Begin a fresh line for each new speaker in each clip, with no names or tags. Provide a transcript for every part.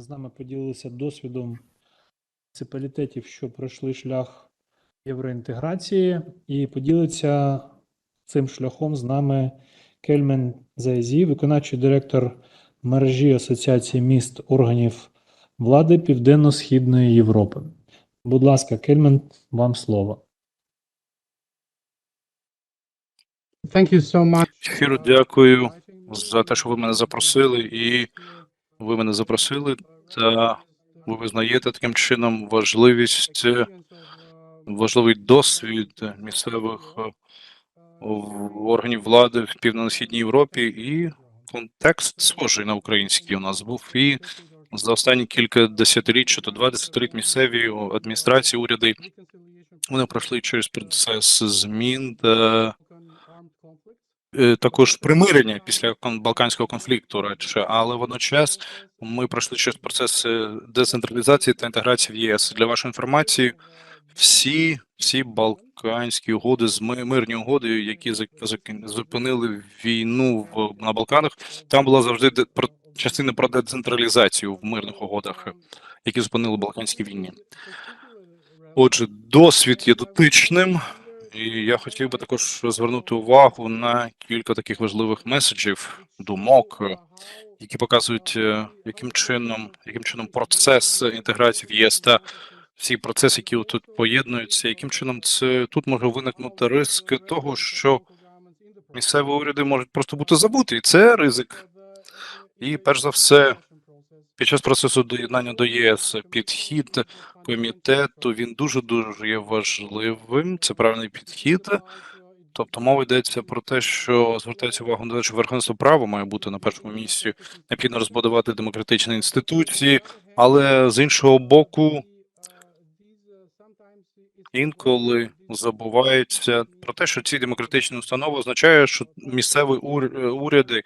з нами поділилися досвідом муніципалітетів, що пройшли шлях євроінтеграції, і поділиться цим шляхом з нами Кельмен Зайзі, виконавчий директор мережі Асоціації міст органів влади Південно-Східної Європи. Будь ласка, Кельмен, вам слово.
Thank you so much.
Щиро дякую за те, що ви мене запросили, і ви мене запросили, та ви визнаєте таким чином важливість, е, важливий досвід місцевих е, органів влади в південно-східній Європі, і контекст схожий на український у нас був. І за останні кілька десятиліть, чи то два десятиліть місцеві адміністрації, уряди, вони пройшли через процес змін та е, також примирення після балканського конфлікту, радше, але водночас ми пройшли через процес е, децентралізації та інтеграції в ЄС. Для вашої інформації, всі, всі балканські угоди з мирні угоди, які зупинили війну в на Балканах, там була завжди про частина про децентралізацію в мирних угодах, е, які зупинили балканські війни. Отже, досвід є дотичним, і я хотів би також звернути увагу на кілька таких важливих меседжів, думок, е, які показують, е, яким чином, яким чином процес інтеграції в ЄС та всі процеси, які тут поєднуються, яким чином це тут може виникнути ризик того, що місцеві уряди можуть просто бути забуті, і це ризик. І перш за все, під час процесу доєднання до ЄС підхід комітету він дуже дуже є важливим. Це правильний підхід. Тобто мова йдеться про те, що звертається увагу на те, що верховенство права має бути на першому місці. Необхідно розбудувати демократичні інституції, але з іншого боку, інколи забувається про те, що ці демократичні установи означає, що місцеві уряди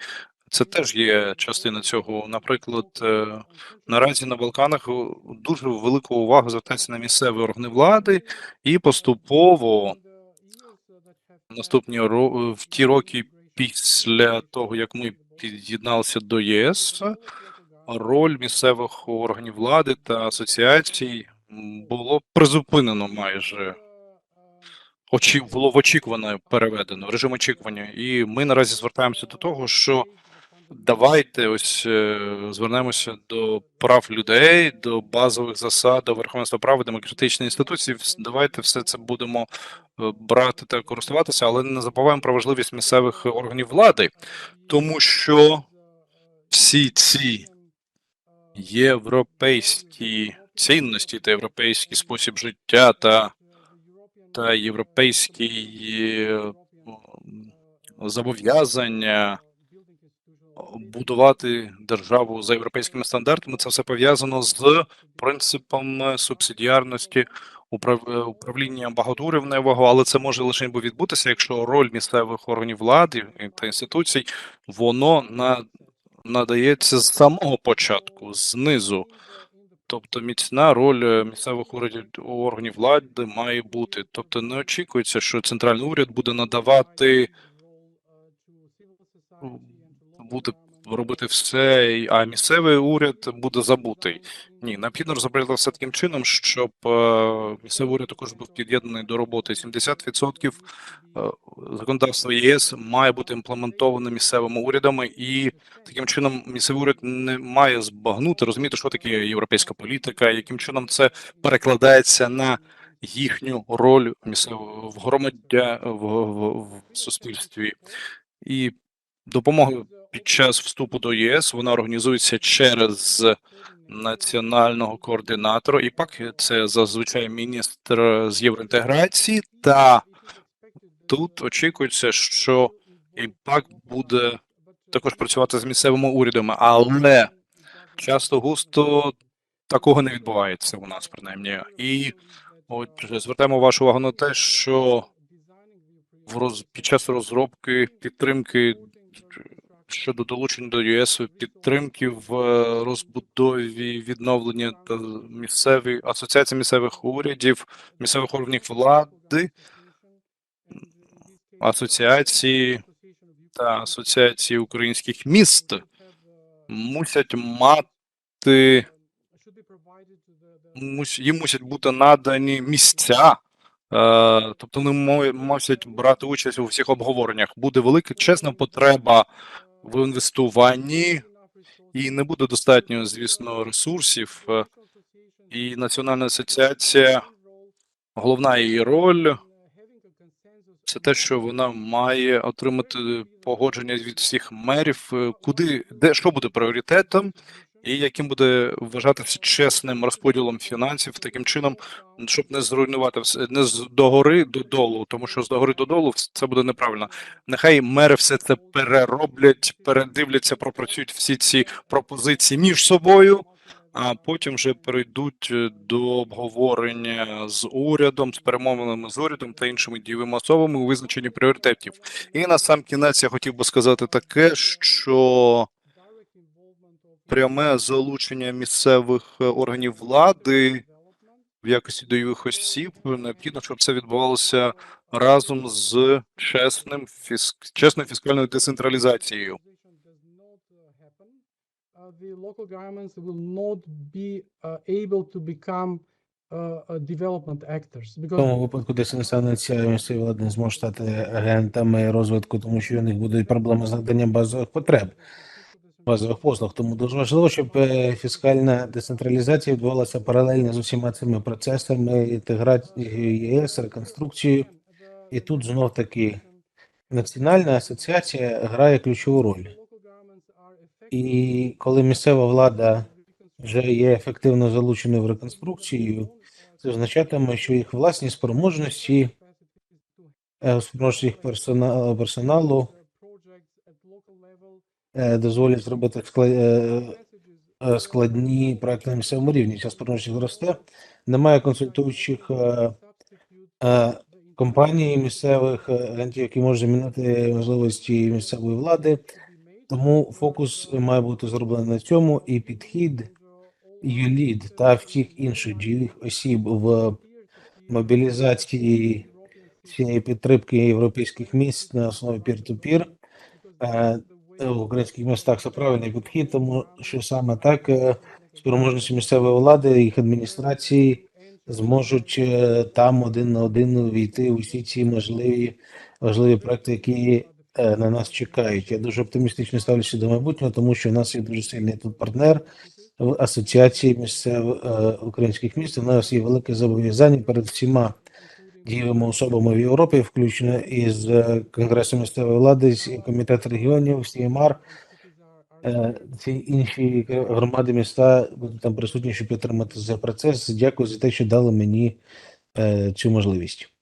це теж є частина цього. Наприклад, е, наразі на Балканах е, дуже велика увага звертається на місцеві органи влади, і поступово наступні ро- в ті роки після того, як ми під'єдналися до єС, роль місцевих органів влади та асоціацій було призупинено майже. Очі було в очікуване переведено режим очікування, і ми наразі звертаємося до того, що давайте ось е, звернемося до прав людей, до базових засад, до верховенства права, демократичної інституції. Давайте все це будемо е, брати та користуватися, але не забуваємо про важливість місцевих органів влади, тому що всі ці європейські цінності та європейський спосіб життя та, та європейські е, зобов'язання будувати державу за європейськими стандартами. Це все пов'язано з принципом субсидіарності, управ- управління багатоурівневого, але це може лише відбутися, якщо роль місцевих органів влади та інституцій воно на надається з самого початку, знизу. Тобто міцна роль місцевих урядів органів влади має бути. Тобто не очікується, що центральний уряд буде надавати буде робити все, а місцевий уряд буде забутий. Ні, необхідно розробити все таким чином, щоб е, місцевий уряд також був під'єднаний до роботи. 70% е, законодавства ЄС має бути імплементоване місцевими урядами, і таким чином місцевий уряд не має збагнути, розуміти, що таке європейська політика, яким чином це перекладається на їхню роль місцевого в громадя в, в, в суспільстві. І допомога під час вступу до ЄС вона організується через національного координатора, і пак це зазвичай міністр з євроінтеграції. Та тут очікується, що ІПАК буде також працювати з місцевими урядами, але часто густо такого не відбувається у нас, принаймні. І от звертаємо вашу увагу на те, що в роз під час розробки підтримки щодо долучення до ЄС підтримки в е, розбудові відновлення та місцеві асоціації місцевих урядів, місцевих органів влади, асоціації та асоціації українських міст мусять мати їм мусять бути надані місця. Е, тобто вони мусять брати участь у всіх обговореннях. Буде велика чесна потреба в інвестуванні, і не буде достатньо, звісно, ресурсів. І Національна асоціація, головна її роль це те, що вона має отримати погодження від всіх мерів, куди де що буде пріоритетом, і яким буде вважатися чесним розподілом фінансів таким чином, щоб не зруйнувати все не з догори додолу, тому що з догори додолу це буде неправильно. Нехай мери все це перероблять, передивляться, пропрацюють всі ці пропозиції між собою. А потім вже перейдуть е, до обговорення з урядом, з перемовинами з урядом та іншими дієвими особами у визначенні пріоритетів. І на сам кінець я хотів би сказати таке, що пряме залучення місцевих е, органів влади в якості дійових осіб необхідно, щоб це відбувалося разом з чесним фіск... чесною фіскальною децентралізацією.
The local governments will not be uh, able to become uh, development actors
В
because
тому випадку децентралізація місцевої влади не зможе стати агентами розвитку, тому що у них будуть проблеми з наданням базових потреб, базових послуг. Тому дуже важливо, щоб е, фіскальна децентралізація відбувалася паралельно з усіма цими процесами інтеграції ЄС, реконструкцією. І тут знов таки національна асоціація грає ключову роль. І коли місцева влада вже є ефективно залученою в реконструкцію, це означатиме, що їх власні спроможності, е, персона- персоналу дозволять зробити е, е, складні проекти на місцевому рівні. Ця спроможність росте. Немає консультуючих е, е, компаній місцевих е, агентів, які можуть замінити можливості місцевої влади. Тому фокус має бути зроблений на цьому, і підхід ЮЛІД та всіх інших дієвих осіб в мобілізації цієї підтримки європейських міст на основі peer-to-peer е, в українських містах це правильний підхід, тому що саме так е, спроможності місцевої влади, їх адміністрації зможуть е, там один на один війти у всі ці можливі важливі проекти, які е, на нас чекають. Я дуже оптимістично ставлюся до майбутнього, тому що у нас є дуже сильний тут партнер в асоціації місцевих е, українських міст. У нас є велике зобов'язання перед всіма дієвими особами в Європі, включно із е, Конгресом місцевої влади, комітет регіонів, СІМАР. Е, Ці інші громади міста будуть там присутні, щоб підтримати цей процес. Дякую за те, що дали мені е, цю можливість.